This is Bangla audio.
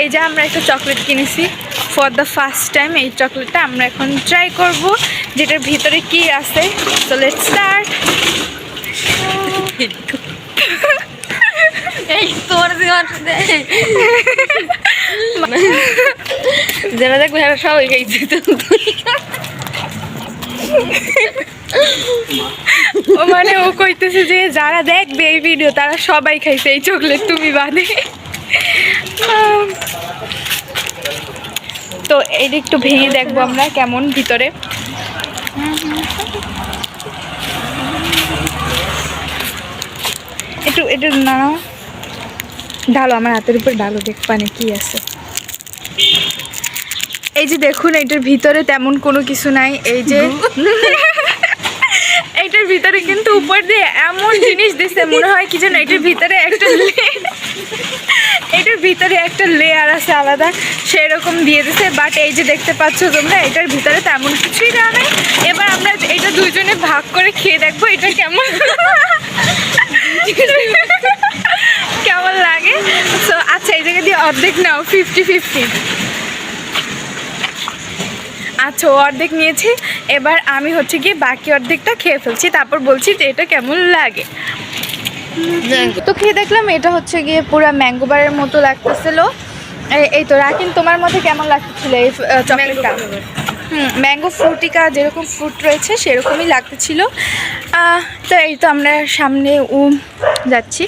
এই যে আমরা একটা চকলেট কিনেছি। ফর দ্য ফার্স্ট টাইম এই চকলেটটা আমরা এখন ট্রাই করব। যেটার ভিতরে কি আছে? তো লেটস স্টার্ট এই তোর যারা দেখবে যারা সবাই খাইছে তো। ও মানে ও কইতেছে যে যারা দেখবে এই ভিডিও তারা সবাই খাইছে এই চকলেট তুমি বাদে। তো এইটা একটু ভেঙে দেখব আমরা কেমন ভিতরে। একটু একটু না ঢালো, আমার হাতের উপর ঢালো, দেখ পানে কি আছে। এই যে দেখুন, এটার ভিতরে তেমন কোনো কিছু নাই। এই যে এটার ভিতরে কিন্তু উপর দিয়ে এমন জিনিস দিছে, মনে হয় কি যেন এটার ভিতরে একটা ভিতরে একটা লেয়ার আছে আলাদা, সেরকম দিয়ে দিছে বাট এই যে দেখতে পাচ্ছ তোমরা, এটার ভিতরে তেমন কিছুই দেওয়া নেই। এবার আমরা এটা দুজনে ভাগ করে খেয়ে দেখব, এটা কেমন? কেমন লাগে? তো আচ্ছা এই জায়গা দিয়ে অর্ধেক নাও ফিফটি ফিফটি আচ্ছা ও অর্ধেক নিয়েছি, এবার আমি হচ্ছে গিয়ে বাকি অর্ধেকটা খেয়ে ফেলছি, তারপর বলছি যে এটা কেমন লাগে। তো খেয়ে দেখলাম এটা হচ্ছে গিয়ে পুরো ম্যাঙ্গো বারের মতো লাগতেছিল। এই- তো রাকিন তোমার মধ্যে কেমন লাগতেছিল এই চকলেটটা? হুম ম্যাঙ্গো ফ্রুটিকা যেরকম ফ্রুট রয়েছে সেরকমই লাগতেছিল। তো এই তো আমরা সামনে উম যাচ্ছি।